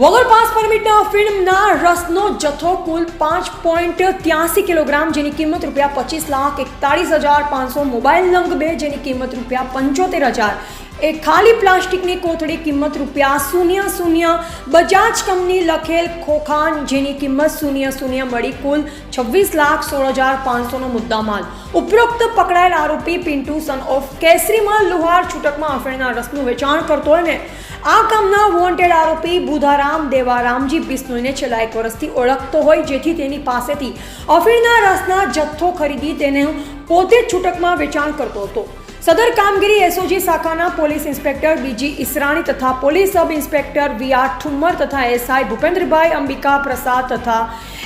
વગર પાસ પરમિટના ફિલ્મના રસનો જથ્થો કુલ પાંચ પોઈન્ટ ત્યાસી કિલોગ્રામ, જેની કિંમત રૂપિયા પચીસ લાખ એકતાળીસ હજાર પાંચસો મોબાઈલ નંગ બે, જેની કિંમત રૂપિયા પંચોતેર હજાર એક ખાલી પ્લાસ્ટિકની કોથળી કિંમત રૂપિયા શૂન્ય શૂન્ય બજાજ કંપની લખેલ ખોખાન જેની કિંમત શૂન્ય શૂન્ય મળી કુલ છવ્વીસ લાખ સોળ હજાર પાંચસોનો મુદ્દામાલ. ઉપરોક્ત પકડાયેલ આરોપી પિન્ટુ સન ઓફ કેસરીમાલ લુહાર છૂટકમાં અફેણના રસનું વેચાણ કરતો હોય ને. આ કામના વોન્ટેડ આરોપી બુધારામ દેવારામજી બિસ્નોઈને છેલ્લા એક વર્ષથી ઓળખતો હોય, જેથી તેની પાસેથી અફીણના રસના જથ્થો ખરીદી તેને પોતે છૂટકમાં વેચાણ કરતો હતો. સદર કામગીરી એસઓજી શાખાના પોલીસ ઇન્સ્પેક્ટર બીજી ઈસરાણી તથા police sub inspector V R Thummar તથા એસઆઈ ભૂપેન્દ્રભાઈ અંબિકા પ્રસાદ તથા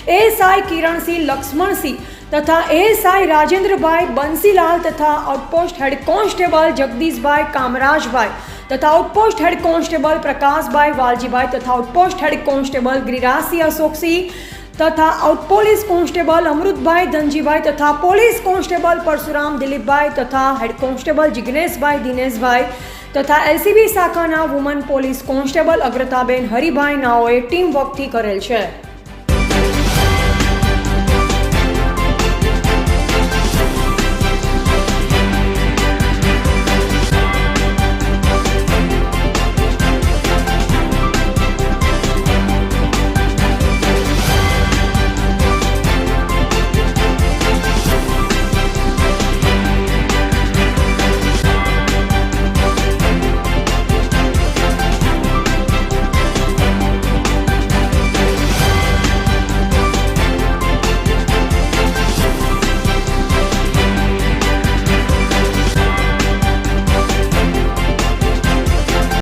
એએસઆઈ કિરણસિંહ લક્ષ્મણસિંહ તથા એએસઆઈ રાજેન્દ્રભાઈ બંસીલાલ તથા આઉટપોસ્ટ હેડ કોન્સ્ટેબલ જગદીશભાઈ કામરાજભાઈ તથા outpost head constable Prakashbhai Valjibhai તથા outpost head constable Girirajsinh Ashoksinh તથા out police constable Amrutbhai Dhanjibhai તથા પોલીસ કોન્સ્ટેબલ પરશુરામ દિલીપભાઈ તથા હેડ કોન્સ્ટેબલ જિગ્નેશભાઈ દિનેશભાઈ તથા એલસીબી શાખાના woman police constable Agrataben Haribhai નાઓએ team વર્કથી કરેલ છે.